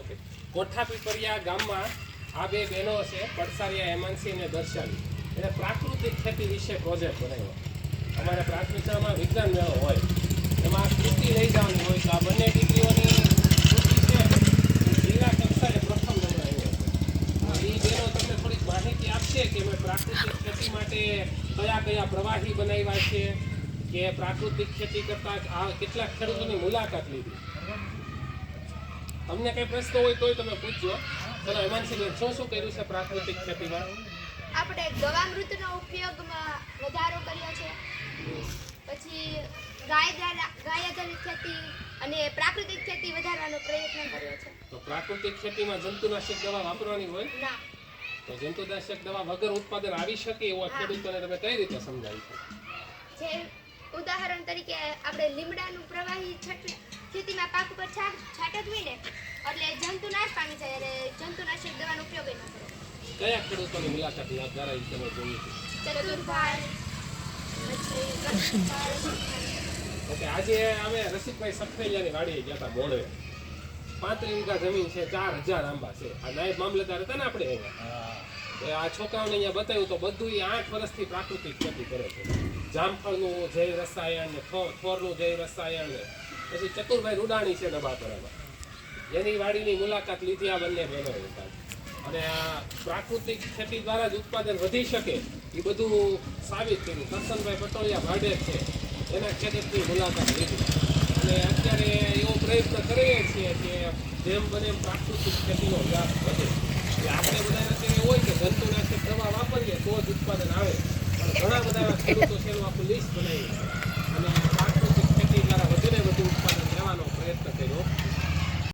Okay. કોઠા પીપરિયા ગામમાં આ બે બહેનો છે, પડસારિયા હેમાંસી અને દર્શાવી એટલે પ્રાકૃતિક ખેતી વિશે પ્રોજેક્ટ બનાવ્યો. અમારે પ્રાથમિકતામાં વિજ્ઞાન મેળો હોય, એમાં કૃતિ લઈ જવાની હોય, તો આ બંને દીકરીઓની કૃતિ છે જિલ્લા કક્ષાએ પ્રથમ નંબર આવ્યો એ બહેનો તમને થોડીક માહિતી આપશે કે મેં પ્રાકૃતિક ખેતી માટે કયા કયા પ્રવાહી બનાવ્યા છે, કે પ્રાકૃતિક ખેતી કરતા આ કેટલાક ખેડૂતોની મુલાકાત લીધી. તમને કઈ પ્રશ્ન હોય તોય તમે પૂછજો. ચલો હેમાંશીબેન શું શું કર્યું છે પ્રાકૃતિક ખેતીમાં? આપણે ગવામૃતનો ઉપયોગમાં વધારો કર્યો છે. પછી ગાય દ્વારા ગાય આધારિત ખેતી અને પ્રાકૃતિક ખેતી વધારવાનો પ્રયત્ન કર્યો છે. તો પ્રાકૃતિક ખેતીમાં જંતુનાશક દવા વાપરવાની હોય? ના. તો જંતુનાશક દવા વગર ઉત્પાદન આવી શકે એવો ખેડૂતોને તમે કઈ રીતે સમજાવી શકો? જે ઉદાહરણ તરીકે આપણે લીમડાનું પ્રવાહી છટ ખેતીમાં પાક ઉપર છાટ હોય ને એટલે જંતુ નાશ પામી જાય અને જંતુનાશક દવાનો ઉપયોગ ન કરો. કયા ખેડૂતોની મુલાકાત દ્વારા તમે જોઈ છે ચતુર્ભાઈ ઓકે આજે અમે રસિકભાઈ સફેલિયાની વાડીએ ગયા હતા મોડવે પાંત્રીસ વીઘા જમીન છે ચાર હજાર આંબા છે. આ નાયબ મામલતદાર હતા ને આપણે અહીંયા? આ છોકરાઓને અહીંયા બતાવ્યું તો બધું એ આઠ વર્ષથી પ્રાકૃતિક ખેતી કરે છે. જામફળનું જૈવ રસાયણ ને થોરનું જૈવ રસાયણ ને પછી ચતુરભાઈ રૂડાણી છે ડબાપરામાં એની વાડીની મુલાકાત લીધી આ બંને બહેનોએ અને આ પ્રાકૃતિક ખેતી દ્વારા જ ઉત્પાદન વધી શકે એ બધું સાબિત કર્યું. કરશનભાઈ પટોળિયા ભાડે છે. એના ખેતરની મુલાકાત લીધી. અને અત્યારે એવો પ્રયત્ન કરીએ છીએ કે જેમ બને પ્રાકૃતિક ખેતીનો વ્યાપ વધે. એટલે આપણે બધા અત્યારે હોય કે જંતુનાશક દવા વાપરીએ તો જ ઉત્પાદન આવે. ઘણા બધા ખેડૂતો છે એનું આખું લિસ્ટ બનાવી